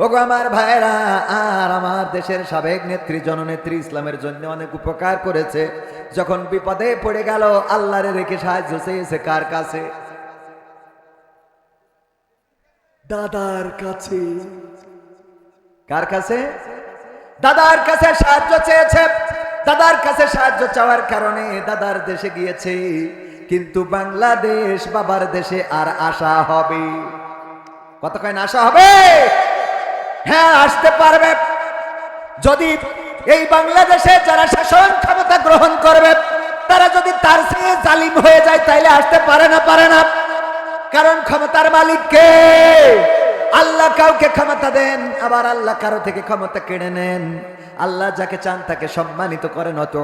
ওগো আমার ভাইরা আর আমার দেশের সাবেক নেত্রী জননেত্রী ইসলামের জন্য অনেক উপকার করেছে। যখন বিপদে পড়ে গেল আল্লাহরে রেখে সাহায্য চেয়েছে কার কাছে? দাদার কাছে। কার কাছে? দাদার কাছে সাহায্য চেয়েছে। দাদার কাছে সাহায্য চাওয়ার কারণে দাদার দেশে গিয়েছে। কিন্তু বাংলাদেশ বাবার দেশে আর আশা হবে। কতক্ষণ আশা হবে? হ্যাঁ আসতে পারবে। যদি এই বাংলাদেশে যারা শাসন ক্ষমতা গ্রহণ করবে, তারা যদি তার সঙ্গে জালিম হয়ে যায়, তাইলে আসতে পারে না পারে না। কারণ ক্ষমতার মালিক কে? আল্লাহ কাউকে ক্ষমতা দেন, আবার আল্লাহ কারও থেকে ক্ষমতা কেড়ে নেন। আল্লাহ যাকে চান তাকে সম্মানিত করেন অত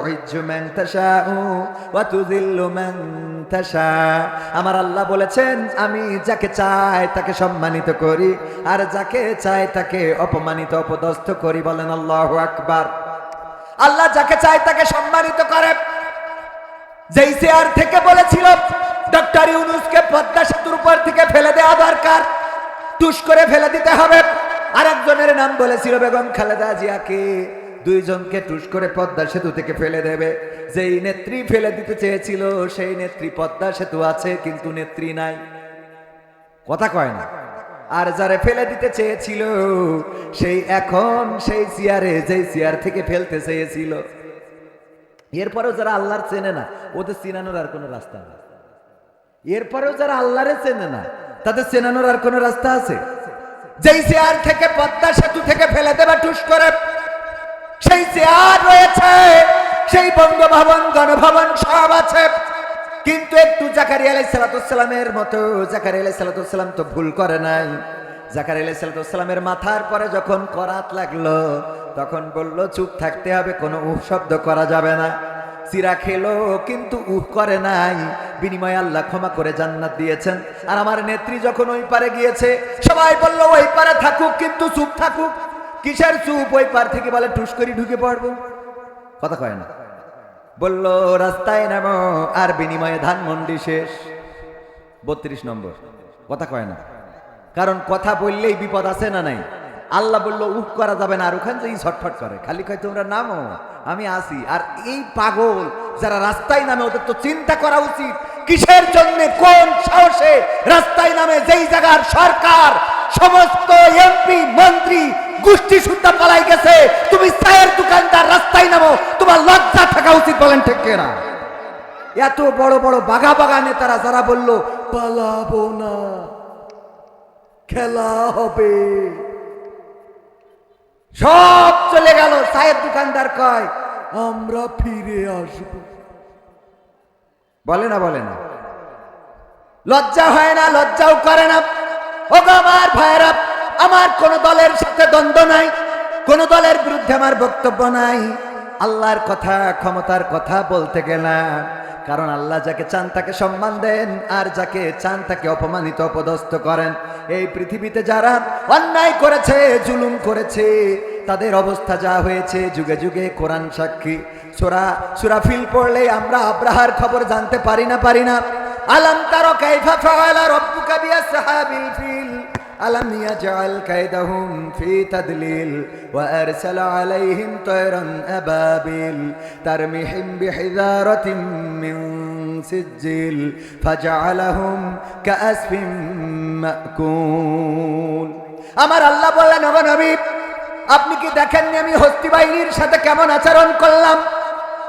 আমার আল্লাহ বলেছেন, আমি যাকে চাই তাকে সম্মানিত করি, আর যাকে চাই তাকে অপমানিত, অপদস্থ করি। বলেন আল্লাহ আকবার। আল্লাহ যাকে চায় তাকে সম্মানিত করে। যেই চেয়ার থেকে বলেছিল, ডক্টর ইউনুসকে পদ্মা সেতুর উপর থেকে ফেলে দেওয়া দরকার। টুস করে ফেলে দিতে হবে। আরেকজনের নাম বলেছিল বেগম খালেদা জিয়াকে দুইজনকে টুস করে পদ্মা সেতু থেকে ফেলে দেবে। যেই নেত্রী ফেলে দিতে চেয়েছিল, সেই নেত্রী পদ্মা সেতু আছে, কিন্তু নেত্রী নাই। কথা কয় না। আর যারে ফেলে দিতে চেয়েছিল, সেই এখন সেই চেয়ারে যেই চেয়ার থেকে ফেলতে চেয়েছিল। এরপরেও যারা আল্লাহর চেনে না, ওদের চিনানোর আর কোনো রাস্তা নেই। এরপরেও যারা আল্লাহরে চেনে না তাদের চেনানোর আর কোনো রাস্তা আছে? যেই চেয়ার থেকে পদ্মা সেতু থেকে ফেলে দেবে টুস করে, সেই চেয়ার রয়েছে, সেই বঙ্গভবন, গণভবন সব আছে। কিন্তু একটু জাকারি আলাই সালাতামের মতো জাকারি আলাই সালাতাম তো ভুল করে নাই। জাকারি আলাই সালাতামের মাথার পরে যখন করাত লাগল, তখন বলল, চুপ থাকতে হবে, কোনো উহ শব্দ করা যাবে না। চিরা খেলো, কিন্তু উহ করে নাই। বিনিময়ে আল্লাহ ক্ষমা করে জান্নাত দিয়েছেন। আর আমার নেত্রী যখন ওই পারে গিয়েছে, সবাই বলল, ওই পারে থাকুক, কিন্তু চুপ থাকুক। কিসের চুপ? ওই পার থেকে বলে, টুস করি, ঢুকে পড়ব। কথা কয় না। বলল, রাস্তায় নামো, আর বিনিময়ে ধানমন্ডি শেষ। বত্রিশ নম্বর। কথা কয় না। কারণ কথা বললেই বিপদ আছে না নাই? আল্লাহ বলল উপ করা যাবে না, আর ওখান থেকে ছটফট করে। খালি কয়, তোমরা নামো, আমি আসি। আর এই পাগল যারা রাস্তায় নামে, ওদের তো চিন্তা করা উচিত, কিসের জন্য, কোন সাহসে রাস্তায় নামে, যেই জায়গার সরকার, সমস্ত এমপি মন্ত্রী, গোষ্ঠী সুদ্ধা পালাই গেছে, তুমি চায়ের দোকানদার, রাস্তায় নামো, তোমার লজ্জা থাকা উচিত, বলেন ঠিক না এত বড় বড় বাঘা বাঘা নেতারা যারা বলল, পালাবো না, খেলা হবে। সব চলে গেল। সাহেব দোকানদার কয়, আমরা ফিরে আসব। বলে না বলে না। লজ্জা হয় না, লজ্জাও করে না। ও আমার ভাইরা আমার কোন দলের সাথে দ্বন্দ্ব নাই, কোন দলের বিরুদ্ধে আমার বক্তব্য নাই। আল্লাহর কথা, ক্ষমতার কথা বলতে গেলাম। কারণ আল্লাহ যাকে চান তাকে সম্মান দেন, আর যাকে চান তাকে অপমানিত, অপদস্থ করেন। এই পৃথিবীতে যারা অন্যায় করেছে, জুলুম করেছে, তাদের অবস্থা যা হয়েছে, যুগে যুগে কোরআন সাক্ষী। সোরা, সুরা ফিল পড়লে আমরা আব্রাহার খবর জানতে পারি না পারি না। আলম তারো কাইফা ফাআলা রাব্বুকা বিআসহাবিল ফিল ألم يجعل كيدهم في تدليل وأرسل عليهم طيرا أبابيل ترميهم بحذارة من سجيل فجعلهم كأسف مأكول আমার আল্লাহ বললেন ও নবী আপনি কি দেখেননি আমি হস্তি বাহিনীর সাথে কেমন আচরণ করলাম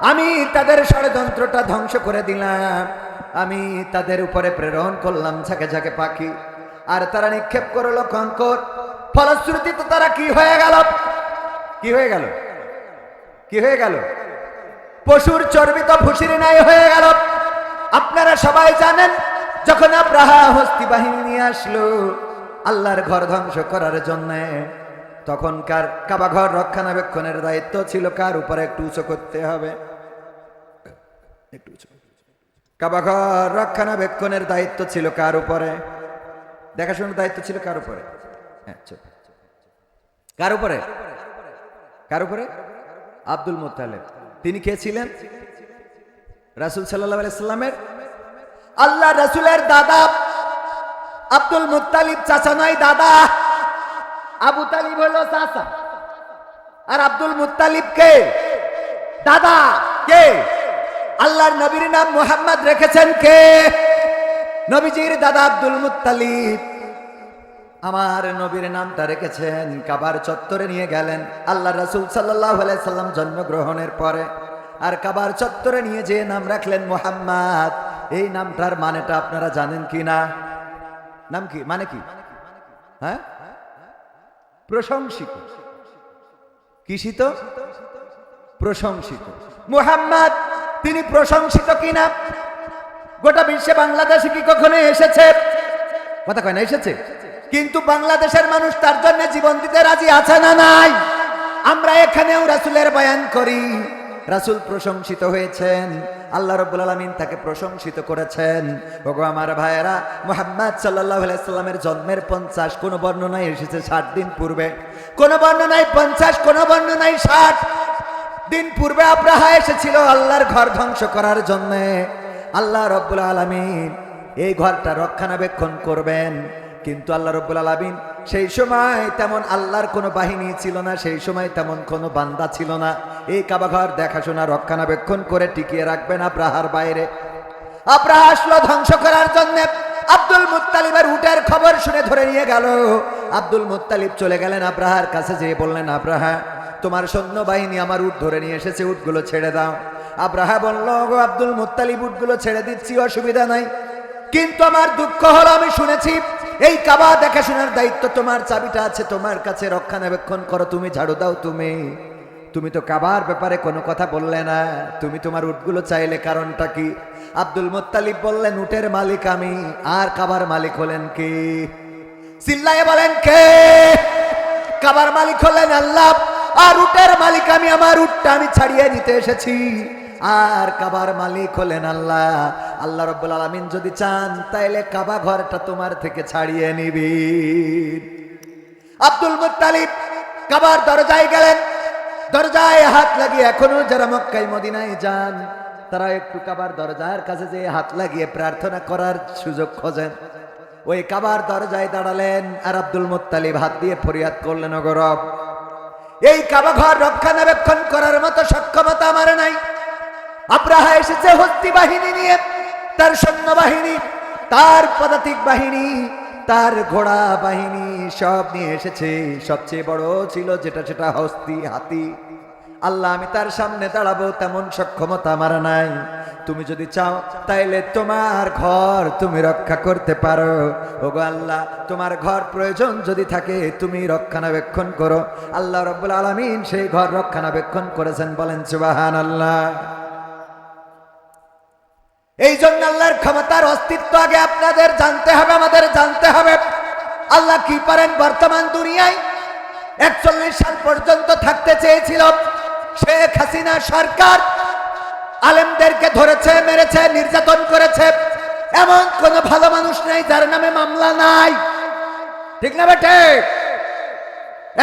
আমি তাদের ষড়যন্ত্রটা ধ্বংস করে দিলাম আমি তাদের উপরে প্রেরণ করলাম ঝাঁকে ঝাঁকে পাখি আর তারা নিক্ষেপ করল কঙ্কর ফলশ্রুতিতে তারা কি হয়ে গেল? কি হয়ে গেল? কি হয়ে গেল? পশুর চর্বিত ভুসির নাই হয়ে গেল। আপনারা সবাই জানেন, যখন আব্রাহা হস্তি বাহিনী নিয়ে আসলো আল্লাহর ঘর ধ্বংস করার জন্য তখনকার কাবা ঘর রক্ষণাবেক্ষণের দায়িত্ব ছিল কার উপরে একটু উঁচু করতে হবে? একটু ঘর রক্ষণাবেক্ষণের দায়িত্ব ছিল কার উপরে? দেখাশোনার দায়িত্ব ছিল কার উপরে? হ্যাঁ কার উপরে? কার উপরে? আব্দুল মোত্তালেব। তিনি কে ছিলেন? রাসুল সাল্লাহ আল্লাহ রাসুলের দাদা আব্দুল মুত্তালিব, চাচা নয়, দাদা। আবু তালিব হলো চাচা। আর আব্দুল মুতালিব কে? দাদা কে? আল্লাহর নবীর নাম মোহাম্মদ রেখেছেন কে? নবীজির দাদা আব্দুল মুত্তালিব। আমার নবীর নামটা রেখেছেন, কাবার চত্বরে নিয়ে গেলেন। আল্লাহ রাসূল সাল্লাম জন্মগ্রহণের পরে। আর কাবার চত্বরে নিয়ে যে নাম রাখলেন মোহাম্মদ, এই নামটার মানেটা আপনারা জানেন কি না? নাম কি? মানে কি? হ্যাঁ? প্রশংসিত। কিসিত? প্রশংসিত। মুহাম্মদ, তিনি প্রশংসিত কি কিনা? গোটা বিশ্বে বাংলাদেশে কি কখনো এসেছে? কথা কয় না, এসেছে। কিন্তু বাংলাদেশের মানুষ তার জন্য জীবন দিতে রাজি আছে না নাই? আমরা এখানেও রাসুলের বয়ান করি। রাসুল প্রশংসিত হয়েছেন। আল্লাহ রব্বুল আলমিন তাকে প্রশংসিত করেছেন। ওগো আমার ভাইয়েরা, মোহাম্মদ সাল্লাহ সাল্লামের জন্মের পঞ্চাশ, কোন বর্ণনায় এসেছে ষাট দিন পূর্বে। কোন বর্ণনায় পঞ্চাশ, কোন বর্ণনায় ষাট। দিন পূর্বে আব্রাহা এসেছিল আল্লাহর ঘর ধ্বংস করার জন্য। আল্লাহ রব্বুল আলমিন এই ঘরটা রক্ষণাবেক্ষণ করবেন। কিন্তু আল্লাহ রব্বুল আলমিন সেই সময় তেমন আল্লাহর কোনো বাহিনী ছিল না, সেই সময় তেমন কোনো বান্দা ছিল না। এই কাবাঘর দেখাশোনা, রক্ষণাবেক্ষণ করে টিকিয়ে রাখবেন আব্রাহার বাইরে। আব্রাহা আসলো ধ্বংস করার জন্য। আব্দুল মুত্তালিবের উটের খবর শুনে ধরে নিয়ে গেল। আব্দুল মুত্তালিব চলে গেলেন আব্রাহার কাছে যেয়ে বললেন, আব্রাহা, তোমার সৈন্যবাহিনী আমার উট ধরে নিয়ে এসেছে, উটগুলো ছেড়ে দাও। আব্রাহা বলল আব্দুল মুত্তালিব, উটগুলো ছেড়ে দিচ্ছি, অসুবিধা নাই। কিন্তু আমার দুঃখ হলো, আমি শুনেছি, এই কাবা দেখাশোনার দায়িত্ব তোমার, চাবিটা আছে তোমার কাছে, রক্ষণাবেক্ষণ করো, তুমি ঝাড়ু দাও তুমি। তুমি তো কাবার ব্যাপারে কোনো কথা বললে না, তুমি তোমার উটগুলো চাইলে, কারণটা কি? আব্দুল মোত্তালিব বললেন, উটের মালিক আমি, আর কাবার মালিক হলেন কি? চিল্লায়ে বলেন, কে? কাবার মালিক হলেন আল্লাহ, আর উটের মালিক আমি, আমার উটটা আমি ছাড়িয়ে নিতে এসেছি। আর কাবার মালিক হলেন আল্লাহ। আল্লাহ রব্বুল আলমিন যদি চান, তাইলে কাবা ঘরটা তোমার থেকে ছাড়িয়ে নিবি। আব্দুল মুত্তালিব কাবার দরজায় গেলেন। দরজায় হাত লাগিয়ে এখনও যারা মক্কাই মদিনায় যান, তারা একটু কাবার দরজার কাছে যে হাত লাগিয়ে প্রার্থনা করার সুযোগ খোঁজেন। ওই কাবার দরজায় দাঁড়ালেন আর আব্দুল মুত্তালিব হাত দিয়ে ফরিয়াদ করলেন গরব এই কাবা ঘর রক্ষণাবেক্ষণ করার মতো সক্ষমতা আমার নাই। আব্রাহা এসেছে হস্তি বাহিনী নিয়ে, তার সৈন্যবাহিনী তার পদাতিক বাহিনী, তার ঘোড়া বাহিনী সব নিয়ে এসেছে। সবচেয়ে বড় ছিল যেটা, সেটা হস্তি হাতি। আল্লাহ, আমি তার সামনে দাঁড়াবো, তেমন সক্ষমতা আমার নাই। তুমি যদি চাও, তাইলে তোমার ঘর তুমি রক্ষা করতে পারো। ওগো আল্লাহ, তোমার ঘর প্রয়োজন যদি থাকে, তুমি রক্ষণাবেক্ষণ করো। আল্লাহ রব্বুল আলমিন সেই ঘর রক্ষণাবেক্ষণ করেছেন বলেন সুবাহান আল্লাহ এই জন্য আল্লাহর ক্ষমতার অস্তিত্ব আগে আপনাদের জানতে হবে, আমাদের জানতে হবে। আল্লাহ কি পারেন? বর্তমান দুনিয়ায় একচল্লিশ সাল পর্যন্ত থাকতে চেয়েছিল শেখ হাসিনা সরকার। আলেমদেরকে ধরেছে, মেরেছে, নির্যাতন করেছে। এমন কোন ভালো মানুষ নেই যার নামে মামলা নাই। ঠিক না বেটে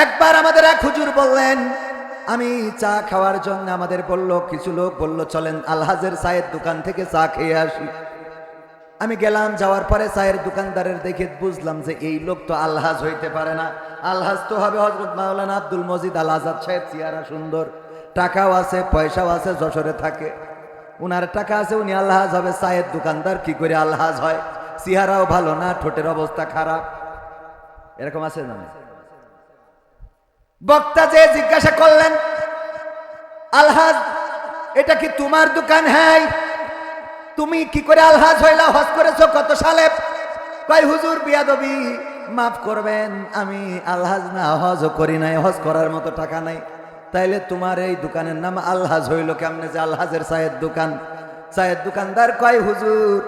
একবার আমাদের এক হুজুর বললেন আমি চা খাওয়ার জন্য আমাদের বলল, কিছু লোক বলল, চলেন আলহাজের চায়ের দোকান থেকে চা খেয়ে আসি। আমি গেলাম, যাওয়ার পরে চায়ের দোকানদারের দেখে বুঝলাম যে এই লোক তো আলহাজ হইতে পারে না। আলহাজ তো হবে হজরত মাওলানা আব্দুল মজিদ আল আজাদ সাহেব, চেহারা সুন্দর। টাকাও আছে, পয়সাও আছে, যশোরে থাকে। উনার টাকা আছে, উনি আলহাজ হবে। চায়ের দোকানদার কি করে আলহাজ হয়? চেহারাও ভালো না, ঠোঁটের অবস্থা খারাপ। এরকম আছে না? বক্তা যে জিজ্ঞাসা করলেন, আলহাজ, এটা কি তোমার দোকান? হ্যাঁ। তুমি কি করে আলহাজ হইলা, হজ করেছ? কত সালে? কয়, হুজুর, বিয়াদবি মাফ করবেন, আমি আলহাজ না হজ করি নাই, হজ করার মতো টাকা নাই। তাইলে তোমার এই দোকানের নাম আলহাজ হইল কেমনে যে আলহাজের চায়ের দোকান? চায়ের দোকানদার কয়, হুজুর,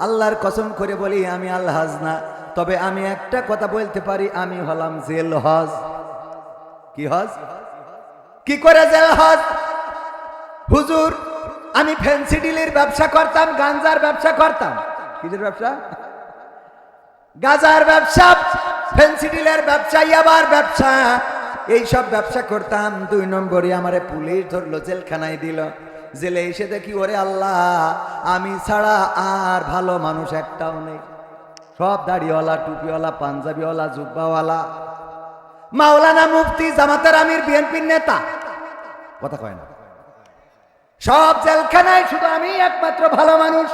আল্লাহর কসম করে বলি, আমি আলহাজ না। তবে আমি একটা কথা বলতে পারি, আমি হলাম জেল হজ। কি হজ? কি করে জেল হজ? হুজুর, আমি ফ্যান্সি ডিলের ব্যবসা করতাম গাঞ্জার ব্যবসা করতাম। কিদের ব্যবসা? গাজার ব্যবসা, ফ্যান্সি ডিলের ব্যবসা, ইয়াবার ব্যবসা। এই সব ব্যবসা করতাম, দুই নম্বরে আমারে পুলিশ ধরলো, জেলখানায় দিল। জেলে এসে দেখি, ওরে আল্লাহ, আমি ছাড়া আর ভালো মানুষ একটাও নেই। সব দাড়িওয়ালা, টুপিওয়ালা, পাঞ্জাবিওয়ালা, জুব্বাওয়ালা। মাওলানা মুফতি জামাতের আমির বিএনপির নেতা। কথা কয় না। সব জেলখানায় শুধু আমি একমাত্র ভালো মানুষ।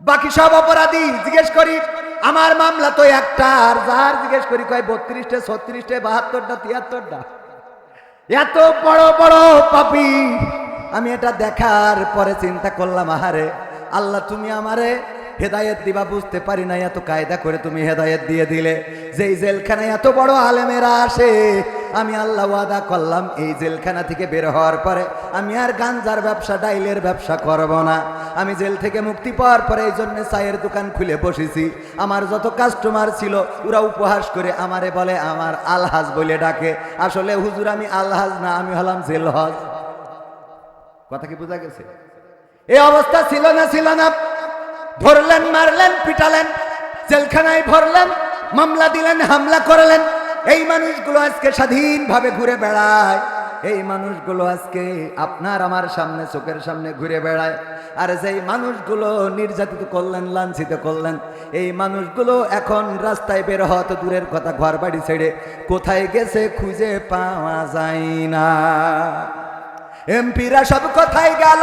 বাকি সব অপরাধী জিজ্ঞেস করি, আমার মামলা তো একটা, আর যার? জিজ্ঞেস করি, কয় বত্রিশটা, ছত্রিশটা, বাহাত্তরটা, তিয়াত্তরটা? এত বড় বড় পাপি। আমি এটা দেখার পরে চিন্তা করলাম, আহারে, আল্লাহ তুমি আমারে হেদায়েত দিবা, বুঝতে পারি না, এত কায়দা করে তুমি হেদায়েত দিয়ে দিলে। যেই জেলখানায় এত বড় আলেমেরা আসে, আমি আল্লাহ ওয়াদা করলাম, এই জেলখানা থেকে বের হওয়ার পরে আমি আর গাঞ্জার ব্যবসা, ডাইলের ব্যবসা করব না। আমি জেল থেকে মুক্তি পাওয়ার পরে এই জন্য চায়ের দোকান খুলে বসেছি। আমার যত কাস্টমার ছিল, ওরা উপহাস করে আমারে বলে, আমার আলহাজ বলে ডাকে। আসলে হুজুর, আমি আলহাজ না, আমি হলাম জেল হজ কথা কি বোঝা গেছে? এই অবস্থা ছিল না ছিল না। ধরলেন, মারলেন, পিটালেন, জেলখানায় ভরলেন, মামলা দিলেন, হামলা করলেন। এই মানুষগুলো আজকে স্বাধীনভাবে ঘুরে বেড়ায়। এই মানুষগুলো আজকে আপনার আমার সামনে, চোখের সামনে ঘুরে বেড়ায়। আর সেই মানুষগুলো নির্যাতিত করলেন, লাঞ্ছিত করলেন, এই মানুষগুলো এখন রাস্তায় বের হওয়া তো দূরের কথা ঘর বাড়ি ছেড়ে কোথায় গেছে খুঁজে পাওয়া যায় না। এমপিরা সব কোথায় গেল?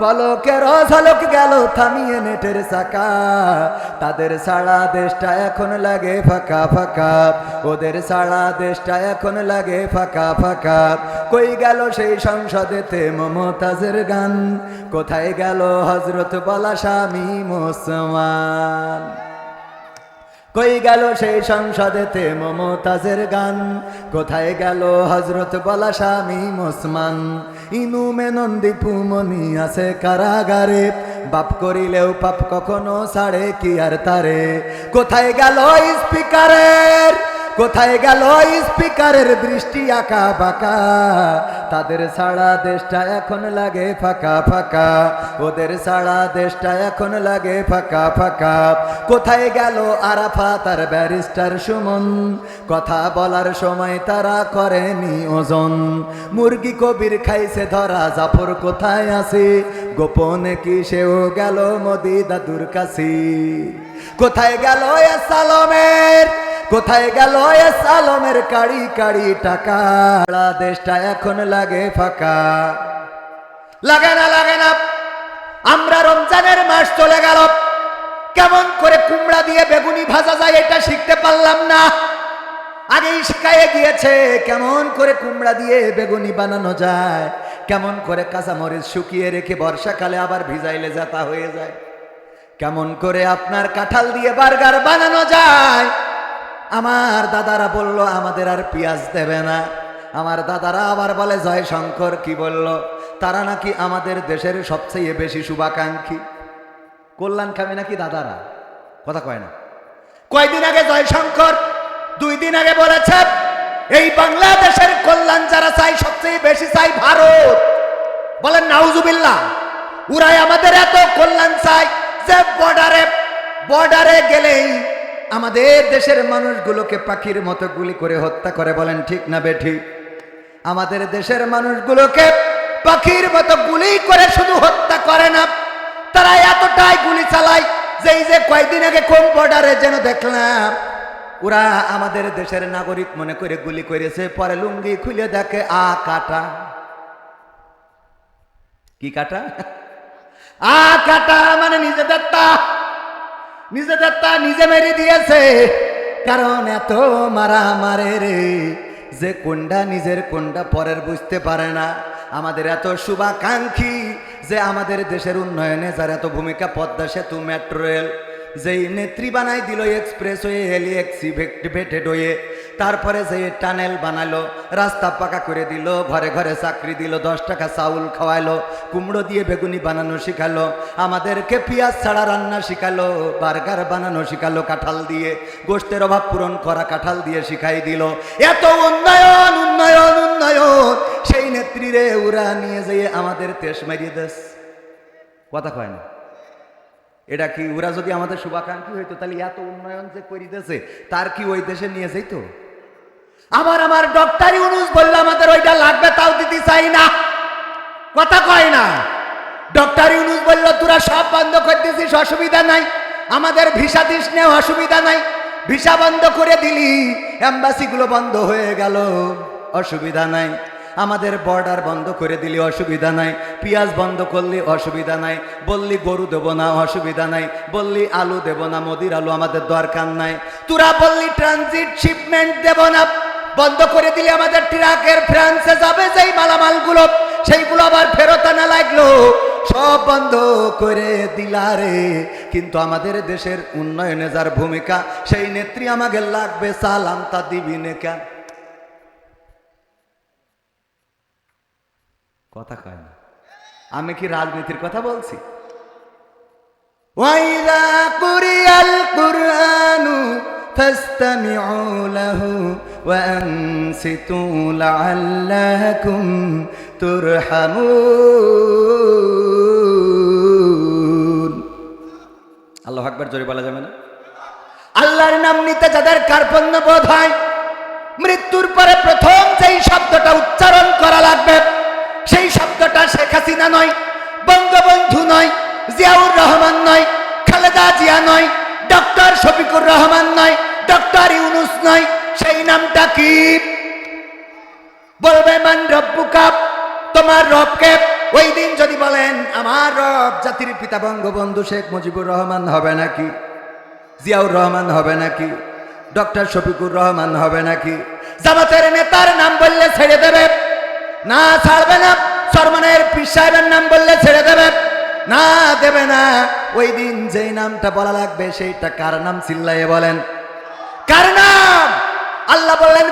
পলকের ঝলক গেল থামিয়ে নেটের সাকা তাদের সারা দেশটা এখন লাগে ফাঁকা ফাঁকা। ওদের সারা দেশটা এখন লাগে ফাঁকা ফাঁকা। কই গেল সেই সংসদেতে মমতাজের গান? কোথায় গেল হজরত বলা স্বামী মুসলমান? কই গেল সেই সংসদেতে মমতাজের গান? কোথায় গেল হজরত বলা স্বামী মুসমান ইনু মেনন্দি পুমনি আছে কারাগারে। বাপ করিলেও পাপ কখনো ছাড়ে, কি আর তারে? কোথায় গেল স্পিকারের কোথায় গেল স্পিকারের দৃষ্টি আঁকা বাঁকা? তাদের সারা দেশটা এখন লাগে ফাঁকা ফাঁকা। ওদের সারা দেশটা এখন লাগে ফাঁকা ফাঁকা। কোথায় গেল আরাফা তার ব্যারিস্টার সুমন? কথা বলার সময় তারা করেনি ওজন। মুরগি কবির খাইছে ধরা, জাফর কোথায় আছে? গোপনে কি সেও গেল মোদি দাদুর কাছে? কোথায় গেল এ সালমের কোথায় গেল এ সালমের কাড়ি কাড়ি টাকা? দেশটা এখন লাগে ফাঁকা। লাগে না লাগে না। আমরা রমজানের মাস চলে গেল। কেমন করে কুমড়া দিয়ে বেগুনি ভাজা যায় এটা শিখতে পারলাম না। আগেই শিখাইয়ে গিয়েছে কেমন করে কুমড়া দিয়ে বেগুনি বানানো যায়। কেমন করে কাঁচামরিচ শুকিয়ে রেখে বর্ষাকালে আবার ভিজাইলে যাতা হয়ে যায়। কেমন করে আপনার কাঁঠাল দিয়ে বার্গার বানানো যায়। আমার দাদারা বলল, আমাদের আর পেঁয়াজ দেবে না। আমার দাদারা আবার বলে জয় শঙ্কর কি বলল, তারা নাকি আমাদের দেশের সবচেয়ে বেশি শুভাকাঙ্ক্ষী। কল্যাণ খাবে নাকি দাদারা? কথা কয় না। কয়দিন আগে জয়শঙ্কর দুই দিন আগে বলেছে, এই বাংলাদেশের কল্যাণ যারা চাই সবচেয়ে বেশি চাই ভারত। বলেন, নাউজুবিল্লাহ উরাই আমাদের এত কল্যাণ চাই যে বর্ডারে বর্ডারে গেলেই আমাদের দেশের মানুষগুলোকে পাখির মতো গুলি করে হত্যা করে বলেন, ঠিক না বেঠিক আমাদের দেশের মানুষগুলোকে পাখির মতো গুলি করে শুধু হত্যা করে না, তারা এতটাই গুলি চালায় যে এই যে কয়েকদিন আগে কোন বর্ডারে যেন দেখলাম, ওরা আমাদের দেশের নাগরিক মনে করে গুলি করেছে, পরে লুঙ্গি খুলে দেখে, আ, কাটা। কি কাটা? আ, কাটা মানে নিজেদের তা নিজেদের তা নিজে মেরে দিয়েছে। কারণ এত মারা মারে রে, যে কোনটা নিজের, কোনটা পরের বুঝতে পারে না। আমাদের এত শুভাকাঙ্ক্ষী যে আমাদের দেশের উন্নয়নে যার এত ভূমিকা পদ্মা সেতু মেট্রো রেল, যেই নেত্রী বানাই দিল এক্সপ্রেস হয়ে হেলি হেলিএক্সি ভেক্টিভেটেড হয়ে তারপরে যে টানেল বানালো, রাস্তা পাকা করে দিল, ঘরে ঘরে চাকরি দিল, দশ টাকা চাউল খাওয়াইলো কুমড়ো দিয়ে বেগুনি বানানো শিখালো, আমাদেরকে পেঁয়াজ ছাড়া রান্না শিখালো, বার্গার বানানো শিখালো কাঁঠাল দিয়ে, গোষ্ঠের অভাব পূরণ করা কাঁঠাল দিয়ে শিখাই দিল। এত উন্নয়ন উন্নয়ন উন্নয়ন, সেই নেত্রীরে ওরা নিয়ে যেয়ে আমাদের তেস মারিয়ে দেশ কথা কয় না। এটা কি ওরা যদি আমাদের শুভাকাঙ্ক্ষী হইতো, তাহলে এত উন্নয়ন যে করিতেছে, তার কি ওই দেশে নিয়ে যাইত? আবার আমার ডক্টর ইউনুস বলল, আমাদের ওইটা লাগবে, তাও দিতে চাই না। কথা কয় না। ডক্টর ইউনুস বলল, তোরা সব বন্ধ করে দিছিস, অসুবিধা নাই। আমাদের ভিসা দিস নে, অসুবিধা নাই। ভিসা বন্ধ করে দিলি এম্বাসিগুলো বন্ধ হয়ে গেল। অসুবিধা নাই। আমাদের বর্ডার বন্ধ করে দিলে, অসুবিধা নাই। পেঁয়াজ বন্ধ করলে, অসুবিধা নাই। বললি, গরু দেবো না, অসুবিধা নাই। বললি, আলু দেবো না, মোদির আলু আমাদের দরকার নাই। তোরা বললি ট্রানজিট শিপমেন্ট দেব না। বন্ধ করে দিলে আমাদের ট্রাকের ফ্রান্সে যাবে যেই মালামালগুলো, সেইগুলো আবার ফেরত আনা লাগল। সব বন্ধ করে দিলারে কিন্তু আমাদের দেশের উন্নয়নে যার ভূমিকা, সেই নেত্রী আমাকে লাগবে সালাম, তা দিবি নে কেন? কথা কয় না। আমি কি রাজনীতির কথা বলছি? ওয়াইদা কুরিয়াল কুরআনু লাহু ওয়া আনসিতু লাআল্লাকুম তুরহামুন আল্লাহ আকবার জোরে বলা যাবে না? আল্লাহর নাম নিতে যাদের কার্পণ্য বোধ হয় মৃত্যুর পরে প্রথম যেই শব্দটা উচ্চারণ করা লাগবে সেই শব্দটা শেখ হাসিনা নয় বঙ্গবন্ধু নয় জিয়াউর রহমান নয় খালেদা জিয়া নয় ডক্টর শফিকুর রহমান নয় ডক্টর ইউনুস নয় সেই নামটা কি? বলবে, মান রব্বুকা? তোমার রবকে ওই দিন যদি বলেন, আমার রব জাতির পিতা বঙ্গবন্ধু শেখ মুজিবুর রহমান হবে নাকি? জিয়াউর রহমান হবে নাকি? ডক্টর শফিকুর রহমান হবে নাকি? জামাতের নেতার নাম বললে ছেড়ে দেবে। না, ছাড়বে না। সরমানের পীর সাহেবের নাম বললে ছেড়ে দেবে। না দেবে না। ওই দিন যেই নামটা বলা লাগবে, সেইটা কার নাম চিল্লাইয়ে বলেন? কার নাম? আল্লাহ বললেন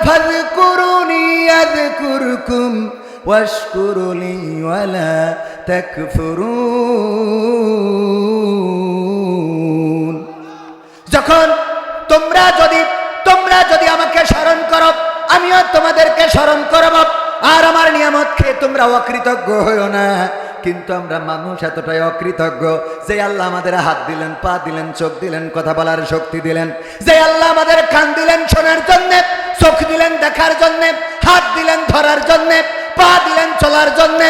তাকফুরুন। যখন তোমরা যদি তোমরা যদি আমাকে স্মরণ করো, আমিও তোমাদেরকে স্মরণ করব। আর আমার নিয়ামত খেয়ে তোমরা অকৃতজ্ঞ হইও না। কিন্তু আমরা মানুষ এতটাই অকৃতজ্ঞ যে আল্লাহ আমাদের হাত দিলেন, পা দিলেন, চোখ দিলেন, কথা বলার শক্তি দিলেন। যে আল্লাহ আমাদের কান দিলেন শোনার জন্যে, চোখ দিলেন দেখার জন্যে, হাত দিলেন ধরার জন্যে, পা দিলেন চলার জন্যে,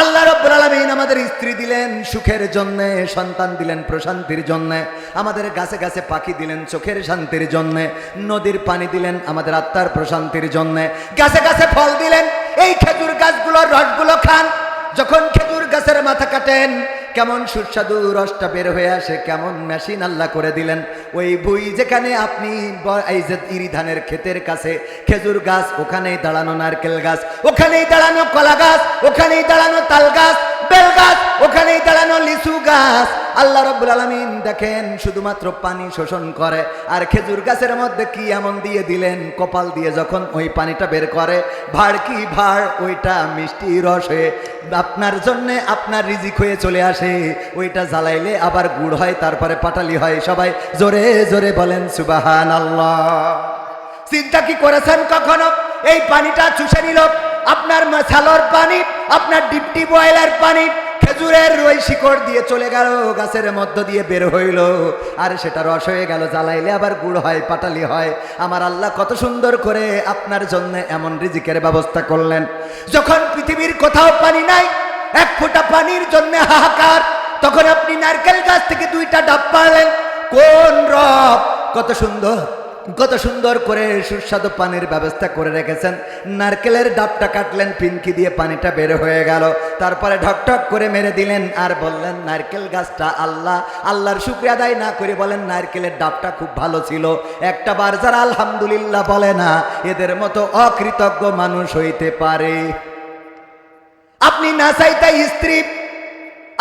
আল্লাহ রব্বুল আলামিন আমাদের স্ত্রী দিলেন সুখের জন্যে, সন্তান দিলেন প্রশান্তির জন্যে, আমাদের গাছে গাছে পাখি দিলেন চোখের শান্তির জন্যে, নদীর পানি দিলেন আমাদের আত্মার প্রশান্তির জন্যে, গাছে গাছে ফল দিলেন এই খেজুর গাছগুলোর রসগুলো খান। যখন খেজুর গাছের মাথা কাটেন। কেমন সুস্বাদু রসটা বের হয়ে আসে, কেমন মেশিন আল্লাহ করে দিলেন। ওই বই যেখানে আপনি এই যে ইরি ধানের ক্ষেতের কাছে খেজুর গাছ, ওখানেই দাঁড়ানো নারকেল গাছ, ওখানেই দাঁড়ানো কলা গাছ, ওখানেই দাঁড়ানো তাল গাছ, বেল গাছ, ওখানেই দাঁড়ানো লিচু গাছ। আল্লাহ রব্বুল আলমিন দেখেন, শুধুমাত্র পানি শোষণ করে। আর খেজুর গাছের মধ্যে কি এমন দিয়ে দিলেন? কপাল দিয়ে যখন ওই পানিটা বের করে, ভাড় কি ভাড়? ওইটা মিষ্টি রস আপনার জন্যে আপনার রিজিক হয়ে চলে আসে, ওইটা জ্বালাইলে আবার গুড় হয়, তারপরে পাটালি হয়। সবাই জোরে জোরে বলেন সুবাহান আল্লাহ চিন্তা কি করেছেন কখনো? এই পানিটা চুষে নিল। আপনার ছালর পানি, আপনার ডিপটি বয়েলের পানি, খেজুরের ওই শিকড় দিয়ে চলে গেল, গাছের মধ্য দিয়ে বের হইল। আর সেটা রস হয়ে গেল, জ্বালাইলে আবার গুড় হয়, পাটালি হয়। আমার আল্লাহ কত সুন্দর করে আপনার জন্য এমন রিজিকের ব্যবস্থা করলেন। যখন পৃথিবীর কোথাও পানি নাই এক ফোঁটা পানির জন্য হাহাকার। তখন আপনি নারকেল গাছ থেকে দুইটা ডাব পারলেন কোন রব? কত সুন্দর কত সুন্দর করে সুস্বাদু পানির ব্যবস্থা করে রেখেছেন। নারকেলের ডাবটা কাটলেন পিনকি দিয়ে পানিটা বের হয়ে গেল। তারপরে ঢকঢক করে মেরে দিলেন আর বললেন, নারকেল গাছটা আল্লাহ, আল্লাহর শুক্রিয়া আদায় না করে বলেন, নারকেলের ডাবটা খুব ভালো ছিল। একটা বার যারা আলহামদুলিল্লাহ বলে না, এদের মতো অকৃতজ্ঞ মানুষ হইতে পারে। আপনি না চাইতাই স্ত্রী,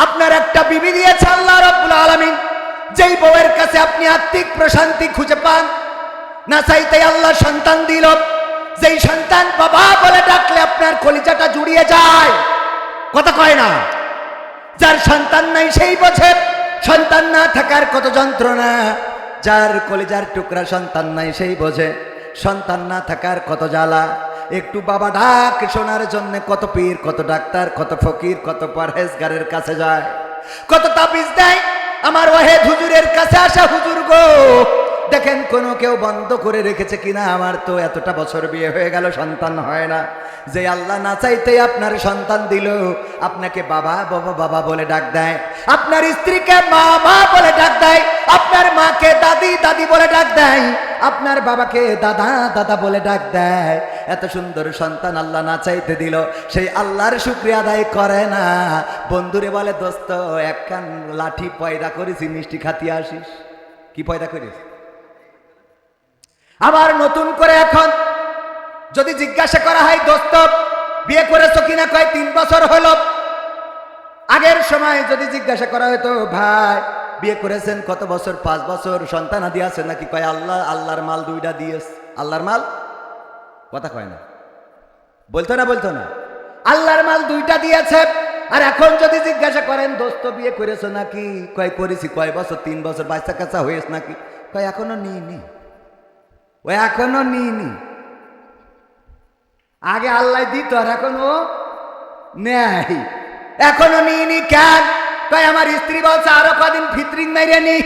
আপনার একটা বিবি দিয়েছে আল্লাহ রব্বুল আলামিন, যেই বউয়ের কাছে আপনি আত্মিক প্রশান্তি খুঁজে পান, না চাইতাই আল্লাহ সন্তান দিল, যেই সন্তান বাবা বলে ডাকলে আপনার কলিজাটা জুড়িয়ে যায়। কথা কয় না? যার সন্তান নাই সেই বোঝে, সন্তান না থাকার কত যন্ত্রণা, যার কলিজার টুকরা সন্তান নাই সেই বোঝে, সন্তান না থাকার কত জ্বালা একটু বাবা ডাক শোনার জন্য কত পীর, কত ডাক্তার, কত ফকির, কত পরহেজগারের কাছে যায়। কত তাবিজ দেয় আমার ওহেদ হুজুরের কাছে আসা হুজুর গো। দেখেন কোনো কেউ বন্ধ করে রেখেছে কিনা, আমার তো এতটা বছর বিয়ে হয়ে গেল, সন্তান হয় না। যে আল্লাহ না চাইতে আপনার সন্তান দিল, আপনাকে বাবা বাবা বাবা বলে ডাক দেয়। আপনার স্ত্রীকে মা মা বলে ডাক দেয়। আপনার মাকে দাদি দাদি বলে ডাক দেয়। আপনার বাবাকে দাদা দাদা বলে ডাক দেয়। এত সুন্দর সন্তান আল্লাহ না চাইতে দিল, সেই আল্লাহর শুক্রিয়া আদায় করে না। বন্ধুরে বলে, দোস্ত, এক কান লাঠি পয়দা করেছি, মিষ্টি খাতিয়ে আসিস। কি পয়দা করিস? আবার নতুন করে এখন যদি জিজ্ঞাসা করা হয়, দোস্ত, বিয়ে করেছ কিনা? কয়, তিন বছর হলো। আগের সময় যদি জিজ্ঞাসা করা হতো, ভাই, বিয়ে করেছেন কত বছর? পাঁচ বছর। সন্তান আদি আছে নাকি? কয়, আল্লাহ, আল্লাহর মাল দুইটা দিয়েস আল্লাহর মাল? কথা কয় না। বলতো না বলতো না। আল্লাহর মাল দুইটা দিয়েছে। আর এখন যদি জিজ্ঞাসা করেন, দোস্ত, বিয়ে করেছ নাকি? কয়, করেছি। কয় বছর? তিন বছর। বাচ্চা কাচ্চা হয়েছ নাকি? কয়, এখনও নিই নিইনি। ও এখনও নিইনি। আগে আল্লাহ দিত, আর এখনও নেয় এখনও নিইনি কেন? কয় আমার স্ত্রী বলছে, আরও কদিন ফিত্রিং মেরে নি।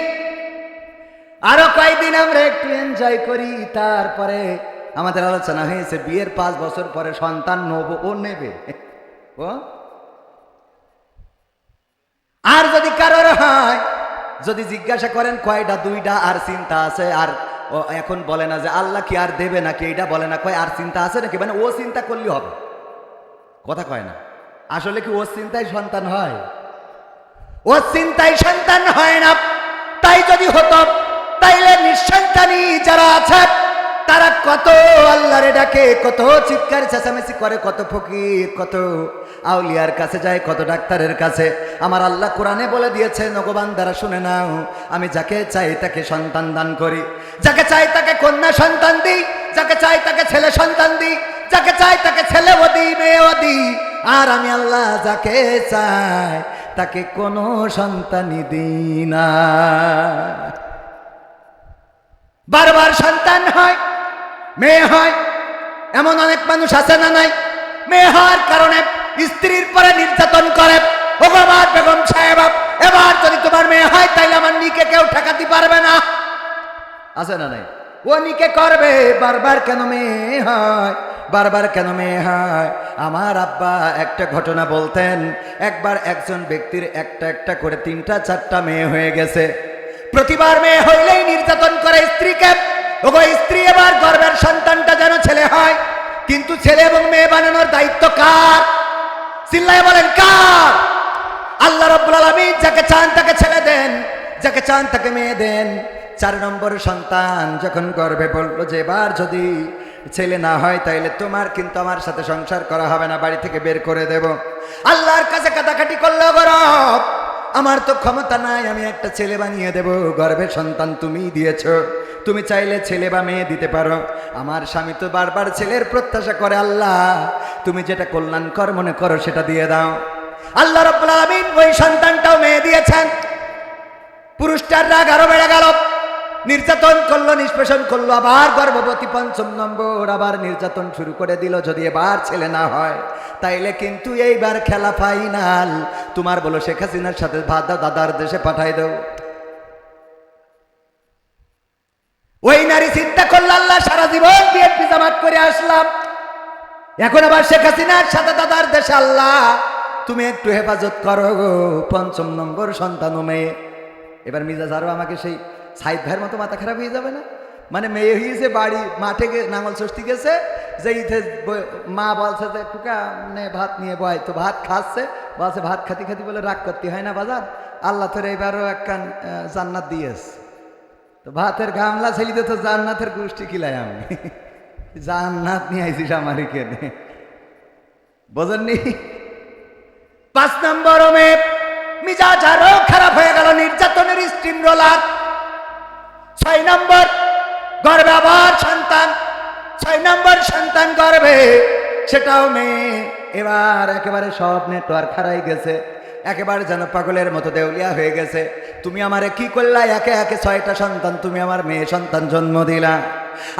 আরও কয়েকদিন আমরা একটু এনজয় করি। তারপরে আমাদের আলোচনা হয়েছে, বিয়ের পাঁচ বছর পরে সন্তান নেব, ও নেবে। ও? আর যদি কারোর হয়, যদি জিজ্ঞাসা করেন কয়টা, দুইটা, আর চিন্তা আছে, আর ও এখন বলে না যে আল্লাহ কি আর দেবে নাকি, এটা বলে না। কয়, আর চিন্তা আছে নাকি? মানে ও চিন্তা করলে হবে। কথা কয় না। আসলে কি ওর চিন্তায় সন্তান হয়? ওর চিন্তায় সন্তান হয় না। তাই যদি হতো, তাইলে নিঃসন্তানই যারা আছে তারা কত আল্লাহরে ডাকে, কত চিৎকার চেঁচামেচি করে, কত ফকির, কত আউলিয়ার কাছে যায়, কত ডাক্তারের কাছে। আমার আল্লাহ কোরআনে বলে দিয়েছে নগবান দ্বারা শুনে নাও, আমি যাকে চাই তাকে সন্তান দান করি। যাকে চাই তাকে কন্যা সন্তান দিই, যাকে চাই তাকে ছেলে সন্তান দিই, যাকে চাই তাকে ছেলে ওদি, মেয়ে ওদি। আর আমি আল্লাহ যাকে চাই তাকে কোনো সন্তানই দিই না। বারবার সন্তান হয় মেয়ে হয়, এমন অনেক মানুষ আছে না নাই? মেয়ে হওয়ার কারণে স্ত্রীর পরে নির্যাতন করে। আমার বেগম সাহেব এবার যদি তোমার মেয়ে হয়, তাইলে আমার নিকে কেউ ঠেকাতে পারবে না। আছে না নাই? ও নিকে করবে, বারবার কেন মেয়ে হয়? বারবার কেন মেয়ে হয়? আমার আব্বা একটা ঘটনা বলতেন, একবার একজন ব্যক্তির একটা একটা করে তিনটা চারটা মেয়ে হয়ে গেছে। প্রতিবার মেয়ে হইলেই নির্যাতন করে স্ত্রীকে। ওগো, স্ত্রী এবার গর্বের সন্তানটা যেন ছেলে হয়। কিন্তু ছেলে এবং মেয়ে বানানোর দায়িত্ব কার? চিল্লায় বলেন, কার? আল্লাহ রব্বুল আলামিন যাকে চান তাকে ছেলে দেন, যাকে চান তাকে মেয়ে দেন। চার নম্বর সন্তান যখন গর্বে বলল যে, এবার যদি ছেলে না হয়, তাইলে তোমার কিন্তু আমার সাথে সংসার করা হবে না, বাড়ি থেকে বের করে দেব। আল্লাহর কাছে কাটাকাটি করল গরব আমার তো ক্ষমতা নাই, আমি একটা ছেলে বানিয়ে দেব। গর্বের সন্তান তুমি দিয়েছ। তুমি চাইলে ছেলে বা মেয়ে দিতে পারো। আমার স্বামী তো বারবার ছেলের প্রত্যাশা করে, আল্লাহ, তুমি যেটা কল্যাণকর মনে করো সেটা দিয়ে দাও। আল্লাহ রব্বুল ওই সন্তানটাও মেয়ে দিয়েছেন। পুরুষটার রাগ আরও বেড়ে গেল। নির্যাতন করল, নিষ্পেষণ করল, আবার গর্ভবতী পঞ্চম নম্বর আবার নির্যাতন শুরু করে দিল। যদি এবার ছেলে না হয়, তাইলে কিন্তু এইবার খেলা ফাইনাল তোমার বলো শেখ হাসিনার সাথে ভাদা দাদার দেশে পাঠাই দাও। ওই নারী চিন্তা করল, আল্লাহ সারা জীবন বিএনপি জামাত করে আসলাম। এখন আবার শেখ হাসিনার সাথে দাদার দেশে আল্লাহ, তুমি একটু হেফাজত করো পঞ্চম নম্বর সন্তান মেয়ে। এবার মিজাজ আরও আমাকে সেই সাইদ ভাইয়ের মতো মাথা খারাপ হয়ে যাবে না? মানে মেয়ে হয়েছে বাড়ি মাঠে গে, নাঙল ষষ্ঠী গেছে যে ইথে মা বলছে যে টুকা নে ভাত নিয়ে বয়, তো ভাত খাচ্ছে। বলছে, ভাত খাতি খাতি বলে রাগ করতে হয় না বাজার। আল্লাহ তোর এবারও একখান জান্নাত দিয়েস তো ভাতের গামলা ছেলিতে তো জান্নাতের গোষ্ঠী কিলাই আমি। জান্নাত নিয়ে আইসিস আমার এখানে বোঝেননি? পাঁচ নম্বর মিজাজ আরও খারাপ হয়ে গেল, নির্যাতনের স্টিম রোলার। ছয় নম্বর, গর্বে আবার সন্তান। ছয় নম্বর সন্তান গর্বে, সেটাও মেয়ে। এবার একেবারে সব নেটওয়ার্ক হারাই গেছে। একেবারে যেন পাগলের মতো দেউলিয়া হয়ে গেছে। তুমি আমারে কি করলা? একে একে ছয়টা সন্তান তুমি আমার মেয়ে সন্তান জন্ম দিলা।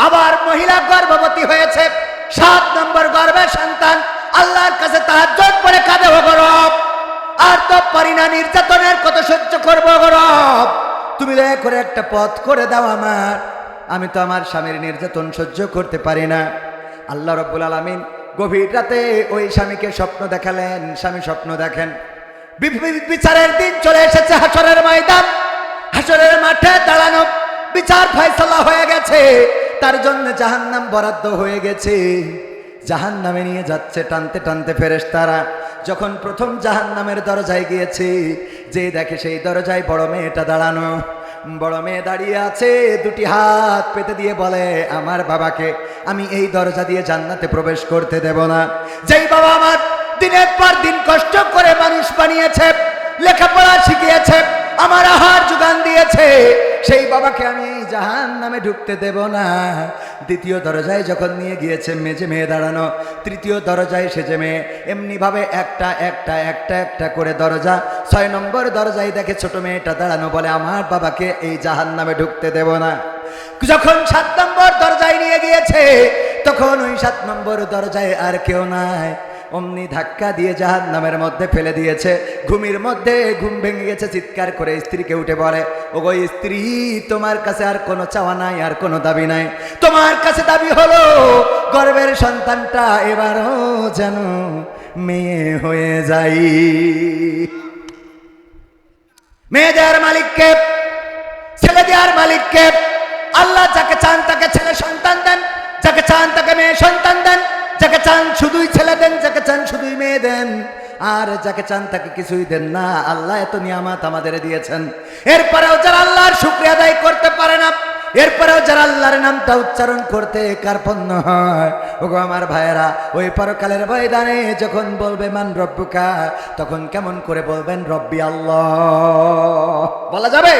আবার মহিলা গর্ভবতী হয়েছে, সাত নম্বর গর্ভের সন্তান। আল্লাহর কাছে তাহার জোট পরে কাঁদে গরব আর তো পারি না নির্যাতনের কত সহ্য করব গরব তুমি দয়া করে একটা পথ করে দাও আমার। আমি তো আমার স্বামীর নির্যাতন সহ্য করতে পারি না। আল্লাহ রব্বুল আলমিন গভীর রাতে ওই স্বামীকে স্বপ্ন দেখালেন, স্বামী স্বপ্ন দেখেন। বিচারের দিন চলে এসেছে হাসরের ময়দান। হাসরের মাঠে দাঁড়ানো বিচার ফয়সলা হয়ে গেছে। তার জন্য জাহান্নাম বরাদ্দ হয়ে গেছে। জাহান নামে নিয়ে যাচ্ছে টানতে টানতে ফেরেস তারা যখন প্রথম জাহান নামের দরজায় গিয়েছে, যে দেখে সেই দরজায় বড় মেয়েটা দাঁড়ানো। বড় মেয়ে দাঁড়িয়ে আছে, দুটি হাত পেতে দিয়ে বলে, আমার বাবাকে আমি এই দরজা দিয়ে জান্নাতে প্রবেশ করতে দেব না। যেই বাবা আমার দিনের পর দিন কষ্ট করে মানুষ বানিয়েছে, লেখাপড়া শিখিয়েছে, আমার আহার যোগান দিয়েছে। সেই বাবাকে আমি জাহান নামে ঢুকতে দেব না। দ্বিতীয় দরজায় যখন নিয়ে গিয়েছে মেজে মেয়ে দাঁড়ানো, তৃতীয় দরজায় সেজে মেয়ে, এমনিভাবে একটা একটা একটা একটা করে দরজা, ছয় নম্বর দরজায় দেখে ছোট মেয়েটা দাঁড়ানো বলে, আমার বাবাকে এই জাহান নামে ঢুকতে দেব না। যখন সাত নম্বর দরজায় নিয়ে গিয়েছে, তখন ওই সাত নম্বর দরজায় আর কেউ নাই। অমনি ধাক্কা দিয়ে জাহান নামের মধ্যে ফেলে দিয়েছে। ঘুমির মধ্যে ঘুম ভেঙে গেছে চিৎকার করে স্ত্রীকে উঠে বলে ও গো স্ত্রী, তোমার কাছে আর কোনো চাওয়া নাই, আর কোনো দাবি নাই। তোমার কাছে দাবি হলো, গর্বের সন্তানটা এবারও যেন মেয়ে হয়ে যাই। মেয়ে দেওয়ার মালিককে ছেলে দেওয়ার মালিককে, আল্লাহ যাকে চান তাকে ছেলে সন্তান দেন, যাকে চান তাকে মেয়ে সন্তান যাকে চান শুধুই ছেলে দেন, যাকে চান শুধুই মেয়ে দেন। আর যাকে চান তাকে কিছুই দেন না। আল্লাহ এত নিয়ামাত আমাদের দিয়েছেন। এরপরেও যারা আল্লাহর শুক্রিয়া আদায় করতে পারে না, এরপরেও যারা আল্লাহর নামটা উচ্চারণ করতে কার্পণ্য হয়, ওগো আমার ভাইয়েরা, ওই পরকালের ময়দানে যখন বলবে, মান রব্বুকা? তখন কেমন করে বলবেন, রব্বি আল্লাহ। বলা যাবে?